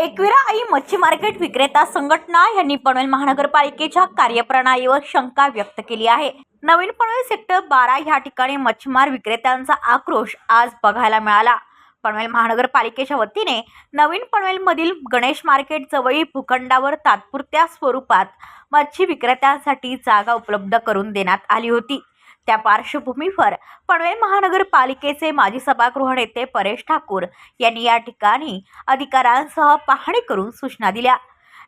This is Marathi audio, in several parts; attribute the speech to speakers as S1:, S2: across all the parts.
S1: एकविरा आई मच्छी मार्केट विक्रेता संघटना यांनी पनवेल महानगरपालिकेच्या कार्यप्रणालीवर शंका व्यक्त केली आहे. नवीन पनवेल सेक्टर बारा ह्या ठिकाणी मच्छीमार विक्रेत्यांचा आक्रोश आज बघायला मिळाला. पनवेल महानगरपालिकेच्या वतीने नवीन पनवेलमधील गणेश मार्केट जवळील भूखंडावर तात्पुरत्या स्वरूपात मच्छी विक्रेत्यांसाठी जागा उपलब्ध करून देण्यात आली होती. त्या पार्श्वभूमीवर पनवेल महानगरपालिकेचे माजी सभागृह नेते परेश ठाकूर यांनी या ठिकाणी अधिकाऱ्यांसह पाहणी करून सूचना दिल्या.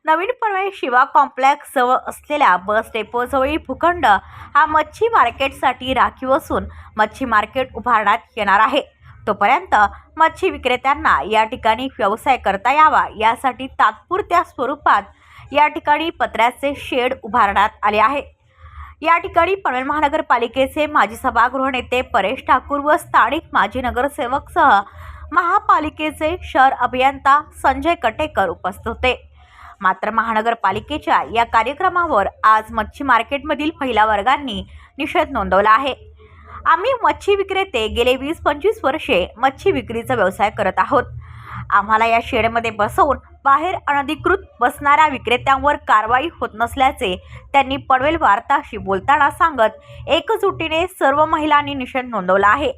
S1: नवीन पनवेल शिवा कॉम्प्लेक्स जवळ असलेल्या बस डेपोजवळील भूखंड हा मच्छी मार्केटसाठी राखीव असून मच्छी मार्केट उभारण्यात येणार आहे. तोपर्यंत मच्छी विक्रेत्यांना या ठिकाणी व्यवसाय करता यावा यासाठी तात्पुरत्या स्वरूपात या ठिकाणी पत्र्याचे शेड उभारण्यात आले आहे. या ठिकाणी पनवेल महानगरपालिकेचे माजी सभागृह नेते परेश ठाकूर व स्थानिक माजी नगरसेवकसह महापालिकेचे शहर अभियंता संजय कटेकर उपस्थित होते. मात्र महानगरपालिकेच्या या कार्यक्रमावर आज मच्छी मार्केटमधील पहिल्या वर्गांनी निषेध नोंदवला आहे. आम्ही मच्छी विक्रेते गेले वीस पंचवीस वर्षे मच्छी विक्रीचा व्यवसाय करत आहोत. आम्हाला या शेडमध्ये बसवून बाहेर अनधिकृत बसणाऱ्या विक्रेत्यांवर कारवाई होत नसल्याचे त्यांनी पडवेल वार्ताशी बोलताना सांगत एकजुटीने सर्व महिलांनी निषेध नोंदवला आहे.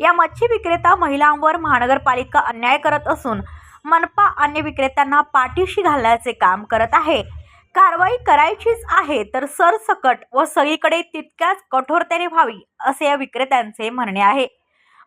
S1: या मच्छी विक्रेता महिलांवर महानगरपालिका अन्याय करत असून मनपा अन्य विक्रेत्यांना पाठीशी घालण्याचे काम करत आहे. कारवाई करायचीच आहे तर सरसकट व सगळीकडे तितक्याच कठोरतेने व्हावी असे या विक्रेत्यांचे म्हणणे आहे.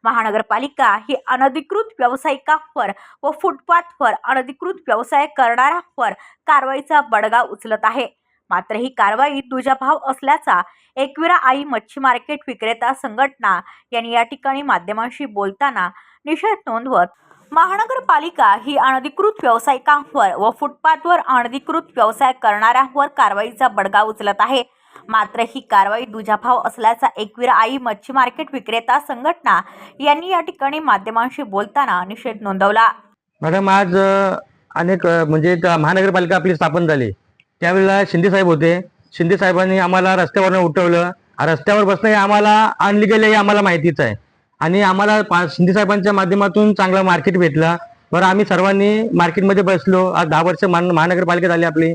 S1: महानगरपालिका ही अनधिकृत व्यावसायिकांवर व फुटपाथवर अनधिकृत व्यवसाय करणाऱ्यांवर कारवाईचा बडगा उचलत आहे. मात्र ही कारवाई दुजाभाव असल्याचा एकविरा आई मच्छी मार्केट विक्रेता संघटना यांनी या ठिकाणी माध्यमांशी बोलताना निषेध नोंदवत महानगरपालिका ही अनधिकृत व्यावसायिकांवर व फुटपाथवर अनधिकृत व्यवसाय करणाऱ्यांवर कारवाईचा बडगा उचलत आहे. मात्र ही कारवाई दुजाभाव असल्याचा एकवीर आई मच्छी मार्केट विक्रेता संघटना यांनी या ठिकाणी माध्यमांशी बोलताना निषेध नोंदवला.
S2: मॅडम आज अनेक म्हणजे महानगरपालिका आपली स्थापन झाली. त्यावेळेला शिंदे साहेब होते. शिंदे साहेबांनी आम्हाला रस्त्यावरनं उठवलं. रस्त्यावर बसणं हे आम्हाला अनलिगल हे आम्हाला माहितीच आहे. आणि आम्हाला शिंदे साहेबांच्या माध्यमातून चांगला मार्केट भेटला. बरं आम्ही सर्वांनी मार्केटमध्ये बसलो. आज दहा वर्ष मान महानगरपालिका झाली आपली.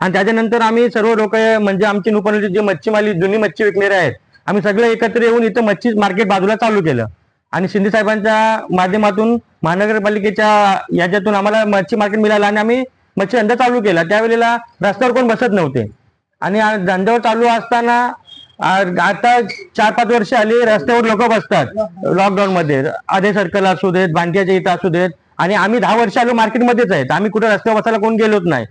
S2: आणि त्याच्यानंतर आम्ही सर्व लोक म्हणजे आमची नुपनची जे मच्छीमाली जुनी मच्छी विकणारे आहेत आम्ही सगळे एकत्र येऊन इथं मच्छी मार्केट बाजूला चालू केलं. आणि शिंदे साहेबांच्या माध्यमातून महानगरपालिकेच्या याच्यातून आम्हाला मच्छी मार्केट मिळालं आणि आम्ही मच्छी धंदा चालू केला. त्यावेळेला रस्त्यावर कोण बसत नव्हते. आणि धंद्यावर चालू असताना आता चार पाच वर्ष आली रस्त्यावर लोक बसतात लॉकडाऊन मध्ये आधे सर्कल असू देत भांड्याच्या इथं असू देत. आणि आम्ही दहा वर्ष आलो मार्केटमध्येच आहेत. आम्ही कुठे रस्त्यावर बसायला कोण गेलोच नाही.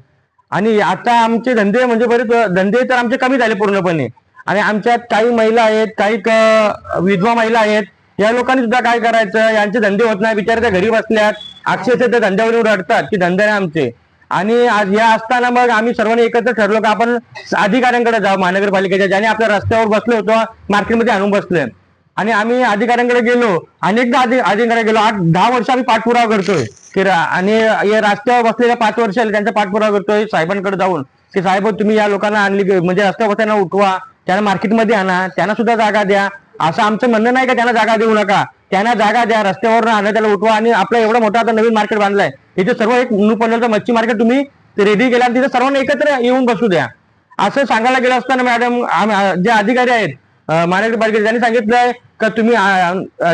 S2: आणि आता आमचे धंदे म्हणजे बरेच धंदे तर आमचे कमी झाले पूर्णपणे. आणि आमच्यात काही महिला आहेत काही विधवा महिला आहेत या लोकांनी सुद्धा काय करायचं? यांचे धंदे होत नाही बिचारे त्या घरी बसल्यात. अक्षरशः त्या धंद्यावरून रडतात की धंदे नाही आमचे. आणि आज या असताना मग आम्ही सर्वांनी एकत्र ठरलो की आपण अधिकाऱ्यांकडे जाऊ महानगरपालिकेच्या ज्याने आपल्या रस्त्यावर बसलो होतो मार्केटमध्ये आणून बसलोय. आणि आम्ही अधिकाऱ्यांकडे गेलो. अनेकदा अधि गेलो. आठ दहा वर्ष आम्ही पाठपुरावा करतोय. की आणि या रस्त्यावर बसलेल्या पाच वर्ष आले त्यांचा पाठपुरावा करतोय साहेबांकडे जाऊन. की साहेब तुम्ही या लोकांना आणली म्हणजे रस्त्यावर त्यांना उठवा त्यांना मार्केटमध्ये आणा त्यांना सुद्धा जागा द्या. असं आमचं म्हणणं नाही का त्यांना जागा देऊ नका. त्यांना जागा द्या रस्त्यावर आणा त्याला उठवा आणि आपला एवढा मोठा आता नवीन मार्केट बांधलाय. इथे सर्व एक न्यू मच्छी मार्केट तुम्ही रेडी केला तिथे सर्वांना एकत्र येऊन बसू द्या. असं सांगायला गेलं असताना मॅडम जे अधिकारी आहेत महानगरपालिकेचे त्यांनी सांगितलंय का तुम्ही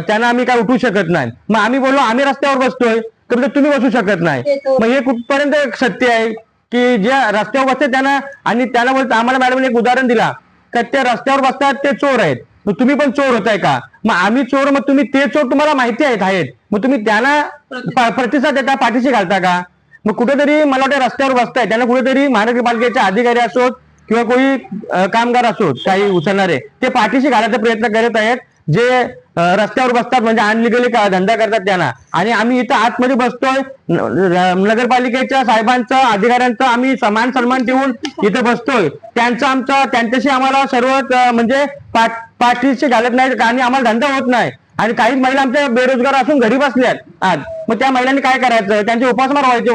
S2: त्यांना आम्ही काय उठवू शकत नाही. मग आम्ही बोललो आम्ही रस्त्यावर बसतोय तर म्हणतात, तुम्ही बसू शकत नाही. मग हे कुठपर्यंत सत्य आहे? की ज्या रस्त्यावर बसते त्यांना आणि त्यांना बोलतो आम्हाला मॅडमने एक उदाहरण दिला का ते रस्त्यावर बसतात ते चोर आहेत. मग तुम्ही पण चोर होताय का? मग आम्ही चोर मग तुम्ही ते चोर तुम्हाला माहिती आहेत आहेत. मग तुम्ही त्यांना प्रतिसाद देता पाठीशी घालता का? मग कुठेतरी मला वाटतं रस्त्यावर बसताय. त्यांना कुठेतरी महानगरपालिकेचे अधिकारी असोत किंवा कोणी कामगार असो काही उचलणारे ते पाठीशी घालायचा प्रयत्न करत आहेत. जे रस्त्यावर बसतात म्हणजे अनलिगली धंदा करतात त्यांना. आणि आम्ही इथं आतमध्ये बसतोय. नगरपालिकेच्या साहेबांचा अधिकाऱ्यांचा आम्ही समान सन्मान देऊन इथं बसतोय. त्यांचं आमचं त्यांच्याशी आम्हाला सर्व म्हणजे पाठीशी घालत नाही आणि आम्हाला धंदा होत नाही. आणि काही महिला आमच्या बेरोजगार असून घरी बसल्यात आज. मग त्या महिलांनी काय करायचं? त्यांचे उपासमार व्हायचे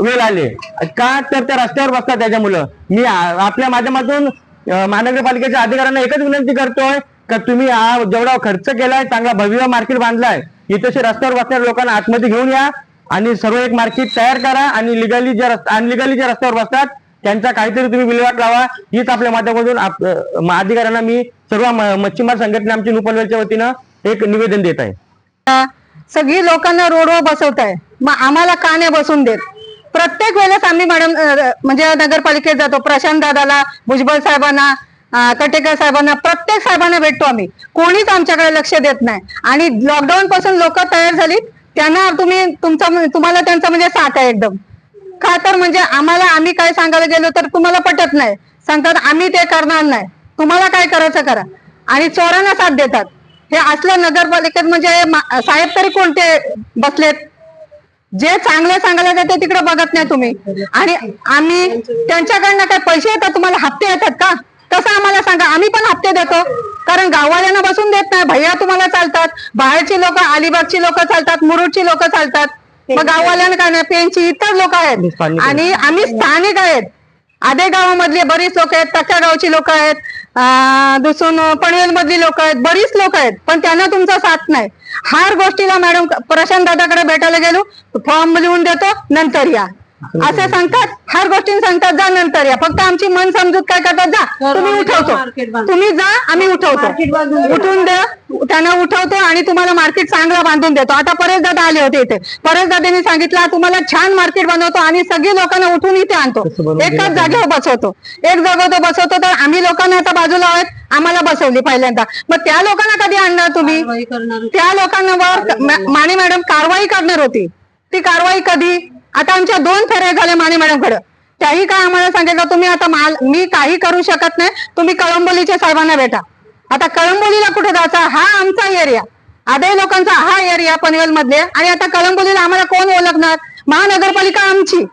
S2: वेळ आले. का तर त्या रस्त्यावर बसतात त्याच्या मुलं? मी आपल्या माध्यमातून महानगरपालिकेच्या अधिकाऱ्यांना एकच विनंती करतोय का तुम्ही हा जेवढा खर्च केलाय चांगला भव्य मार्केट बांधलाय इथे रस्त्यावर बसणाऱ्या लोकांना आतमध्ये घेऊन या आणि सर्व एक मार्केट तयार करा आणि लिगली ज्या रस्ता अनलिगली ज्या रस्त्यावर बसतात त्यांचा काहीतरी तुम्ही विल्हेवाट लावा. हीच आपल्या माध्यमातून अधिकाऱ्यांना मी सर्व मच्छीमार संघटना आमची नुपनवेलच्या वतीनं एक निवेदन देत आहे.
S3: सगळी लोकांना रोडवर बसवत आहे मग आम्हाला का नाही बसून देत? प्रत्येक वेळेस आम्ही मॅडम म्हणजे नगरपालिकेत जातो. प्रशांत दादाला भुजबळ साहेबांना कटेकर साहेबांना प्रत्येक साहेबांना भेटतो आम्ही. कोणीच आमच्याकडे लक्ष देत नाही. आणि लॉकडाऊन पासून लोक तयार झाली त्यांना तुम्ही तुमचा तुम्हाला त्यांचा म्हणजे साथ आहे एकदम. का तर म्हणजे आम्हाला आम्ही काय सांगायला गेलो तर तुम्हाला पटत नाही. सांगतात आम्ही ते करणार नाही. तुम्हाला काय करायचं करा. आणि चोरांना साथ देतात. हे असलं नगरपालिकेत म्हणजे साहेब तरी कोणते बसलेत? जे चांगलं सांगायला जाते तिकडे बघत नाही तुम्ही. आणि आम्ही त्यांच्याकडनं काय पैसे येतात तुम्हाला? हप्ते येतात का? तसं आम्हाला सांगा. आम्ही पण हप्ते देतो. कारण गाववाल्यांना बसून देत नाही. भैया तुम्हाला चालतात. बाहेरची लोक अलिबागची लोक चालतात. मुरुडची लोक चालतात. मग गाववाल्यांना काय नाही? पेनची इतर लोक आहेत. आणि आम्ही स्थानिक आहेत. आधे गावामधले बरीच लोक आहेत तक्या गावची लोक आहेत दुसून दुसरून पनवेल मधली लोक आहेत बरीच लोक आहेत पण त्यांना तुमचा साथ नाही. हर गोष्टीला मॅडम प्रशांत दादाकडे भेटायला गेलो फॉर्म लिहून देतो नंतर या. असं सांगतात हर गोष्टी सांगतात जा नंतर या. फक्त आमची मन समजूत काय करतात जा. तुम्ही उठवतो. तुम्ही जा आम्ही उठवतो. उठून द्या. त्यांना उठवतो आणि तुम्हाला मार्केट चांगला बांधून देतो. आता परेश दादा आले होते इथे. परेश दादांनी सांगितलं तुम्हाला छान मार्केट बनवतो आणि सगळी लोकांना उठून इथे आणतो. एकाच जागेवर बसवतो. एक जागेवर बसवतो तर आम्ही लोकांना आता बाजूला आहेत आम्हाला बसवली पहिल्यांदा. मग त्या लोकांना कधी आणणार तुम्ही? त्या लोकांवर मा- माने मॅडम कारवाई करणार होती. ती कारवाई कधी? आता आमच्या दोन फेऱ्या झाल्या माने मॅडमकडे त्याही काय आम्हाला सांगितलं तुम्ही आता माल मी काही करू शकत नाही. तुम्ही कळंबोलीच्या साहेबांना भेटा. आता कळंबोलीला कुठे जायचा? हा आमचा एरिया आदय लोकांचा हा एरिया पनवेल मधले आणि आता कळंबोलीला आम्हाला कोण ओळखणार? महानगरपालिका आमची.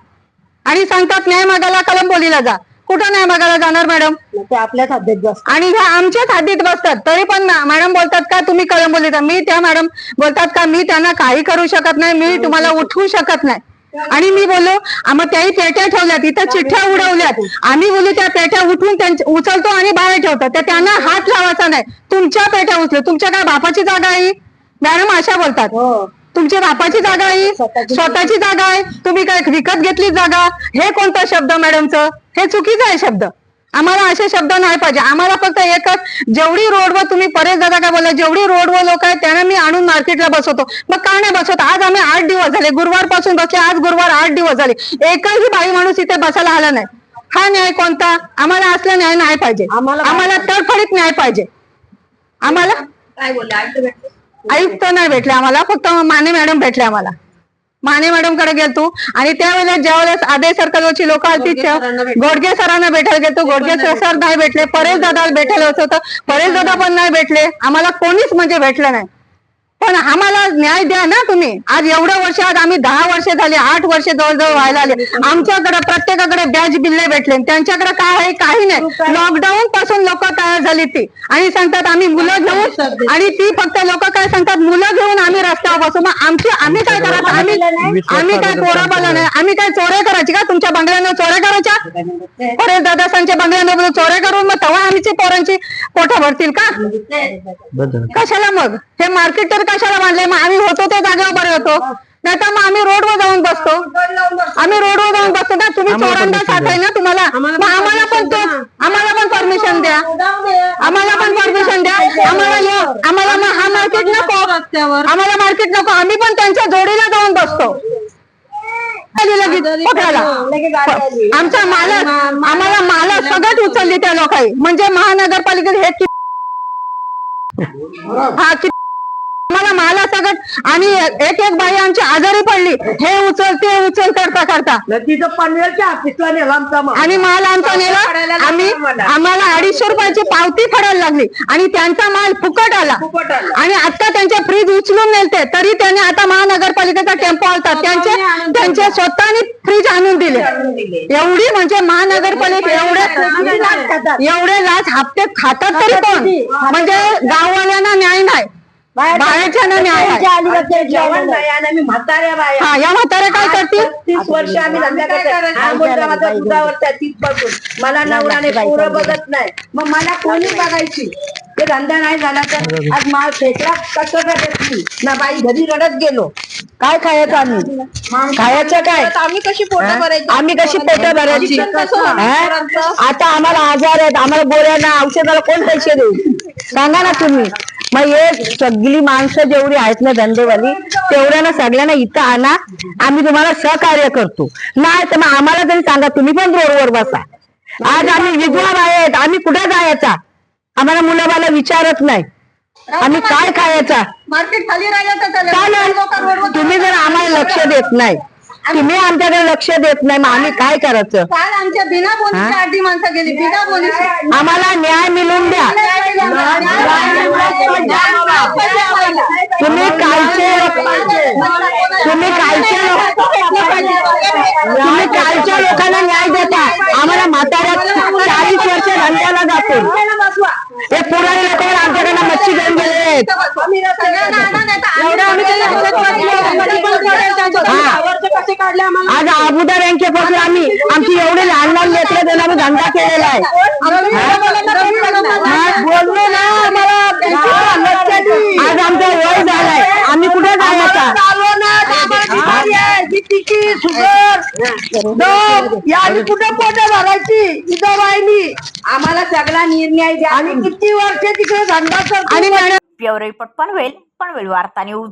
S3: आणि सांगतात न्याय मागायला कळंबोलीला जा. कुठं न्याय मागायला जाणार मॅडम?
S4: आपल्याच हद्दीत बसतात.
S3: आणि ह्या आमच्याच हद्दीत बसतात. तरी पण मॅडम बोलतात का तुम्ही कळंबोलीत आहे. मी त्या मॅडम बोलतात का मी त्यांना काही करू शकत नाही. मी तुम्हाला उठवू शकत नाही. आणि मी बोललो "आ, मग त्याही पेट्या ठेवल्यात इथं चिठ्ठ्या उडवल्यात. आम्ही बोलू त्या पेट्या उठवून त्यांच्या उचलतो आणि बाहेर ठेवतो. तर त्यांना हात लावायचा नाही. तुमच्या पेट्या उचल तुमच्या काय बापाची जागा आहे? मॅडम अशा बोलतात.
S4: हो.
S3: तुमच्या बापाची जागा आहे.
S4: स्वतःची.
S3: जागा आहे. तुम्ही काय विकत घेतली जागा? हे कोणता शब्द मॅडमचं? हे चुकीचं आहे शब्द. आम्हाला असे शब्द नाही पाहिजे. आम्हाला फक्त एकच जेवढी रोडवर तुम्ही परेश दादा काय बोला जेवढी रोडवर लोक आहेत त्यांना मी आणून मार्केटला बसवतो. मग का नाही बसवत? आज आम्ही आठ दिवस झाले गुरुवारपासून बसले आज गुरुवार आठ दिवस झाले. एकही बाई माणूस इथे बसायला आला नाही. हा न्याय कोणता? आम्हाला असला न्याय नाही पाहिजे.
S4: आम्हाला
S3: आम्हाला तडफडीत न्याय पाहिजे. आम्हाला
S4: काय बोलले?
S3: आयुक्त नाही भेटले आम्हाला फक्त माने मॅडम भेटले आम्हाला. माने मॅडमकडे गेलतो आणि त्यावेळेला ज्यावेळेस आदय सर्कलवरची लोक त्या- गोडगे सरांना भेटायला गेलतो. गोडगे सर नाही भेटले. परेश दादा भेटायला होत होतं. परेश दादा पण नाही भेटले. आम्हाला कोणीच म्हणजे भेटलं नाही. पण आम्हाला न्याय द्या ना तुम्ही. आज एवढ्या वर्ष आज आम्ही दहा वर्ष झाली आठ वर्ष जवळजवळ व्हायला आले. आमच्याकडे प्रत्येकाकडे बॅच बिल्ले भेटले. त्यांच्याकडे काय आहे काही नाही. लॉकडाऊन पासून झाली ती. आणि सांगतात आम्ही मुलं घेऊन आणि ती फक्त लोक काय सांगतात मुलं घेऊन आम्ही रस्त्यावर बसू. मग आमची आम्ही काय करायचं? आम्ही आम्ही काय पोराबाला नाही. आम्ही काय चोऱ्या करायची का? तुमच्या बंगल्यांना चोऱ्या करायच्या? परेश दादा सांगच्या बंगल्यांना चोऱ्या करून मग तेव्हा आमची पोरांची पोटा भरतील का. कशाला मग? हे मार्केट तर कशाला बांधले मग आम्ही होतो त्या जागेवर बरे होतो नाही तर मग आम्ही रोडवर जाऊन बसतो. आम्ही रोडवर जाऊन बसतो ना? तुम्ही चोरांना साथ आहे ना तुम्हाला? मग आम्हाला पण तो आम्हाला आम्हाला पण परमिशन द्या. आम्हाला ये- आम्हाला मग हा मार्केट नको. आम्हाला मार्केट नको. आम्ही पण त्यांच्या जोडीला जाऊन बसतो. आली लगेच. पकडायला आमचा मालक आम्हाला मालक सगळ्यात उचलली त्या लोकांनी. म्हणजे महानगरपालिकेत हे कि- हा कि- आम्हाला माला सगळं आणि एक एक बाई आमची आजारी पडली हे उचल ते उचल करता करता.
S4: तिथं पनवेलच्या ऑफिसला नेला आमचा माल.
S3: आणि माल आमचा नेला आम्ही
S4: आम्हाला.
S3: अडीचशे रुपयाची पावती फडायला लागली आणि त्यांचा माल फुकट आला.
S4: फुकट आला.
S3: आणि आता त्यांचे फ्रीज उचलून नेलते तरी त्यांनी आता महानगरपालिकेचा टेम्पो आलता. त्यांचे त्यांचे स्वतःने फ्रीज आणून दिले.
S4: दिले.
S3: एवढी म्हणजे महानगरपालिका एवढे एवढे लाच हप्ते खातात तरी कोण? म्हणजे गाववाल्यांना न्याय नाही. न्याय आहे
S4: आमच्या जेवण नाही. आणि आम्ही म्हाताऱ्या बाया.
S3: हा या म्हातारे काय करतील?
S4: तीस वर्ष आम्ही धंदा हा मुलगा माझा दुधावरचा तीसपासून मला नवराने पोरं बघत नाही. मग मला कोणी बघायची? ते धंदा नाही झाला तर आज माल फेकला कसं भेटली ना बाई घरी रडत गेलो. काय खायचं आम्ही? खायचं काय?
S3: आम्ही कशी पोटं भरायची?
S4: आम्ही कशी पोटं भरायची? हा? आता आम्हाला आजार आहेत आम्हाला गोळ्यांना औषधाला कोण पैसे देऊ सांगा ना तुम्ही. मग हे सगळी माणसं जेवढी आहेत ना धंदेवाली तेवढ्याना सगळ्यांना इथं आणा आम्ही तुम्हाला सहकार्य करतो. नाही तर मग आम्हाला तरी सांगा तुम्ही पण रोडवर बसा. आज आम्ही विधवा आहेत आम्ही कुठे जायचा? आम्हाला मुलाबाला विचारत नाही. आम्ही काय खायचा?
S3: मार्केट खाली राहिलं तर
S4: तुम्ही जर आम्हाला लक्ष देत नाही. तुम्ही आमच्याकडे लक्ष देत नाही मग आम्ही काय करायचं?
S3: काल आमच्या बिना आठ माणसं गेली बिना बोनीची
S4: आम्हाला न्याय मिळून द्या. तुम्ही कालचे तुम्ही कालचे लोक- तुम्ही कालच्या लोकांना न्याय देता. आम्हाला म्हाताऱ्या चाळीस वर्ष धंद्याला जातो हे पुराणे लोक आमच्याकडे मच्छी घेऊन गेले आहेत
S3: एवढं आम्ही त्याला दहशतवादी कसे काढले आम्हाला.
S4: आज अबुदा बँकेपासून आम्ही आमची एवढे लहान लहान लेकरं देऊन आम्ही धंदा केलेला आहे. हा, बोललो ना आम्हाला आज आमचं वय झालंय. आम्ही कुठे जायचा कुठे पोट भरायची? इथं राहिली. आम्हाला सगळा निर्णय द्या. आणि किती वर्ष तिकडे धंदा करतो? आणि
S1: रिपोर्ट पनवेल पनवेल वार्ता न्यूज.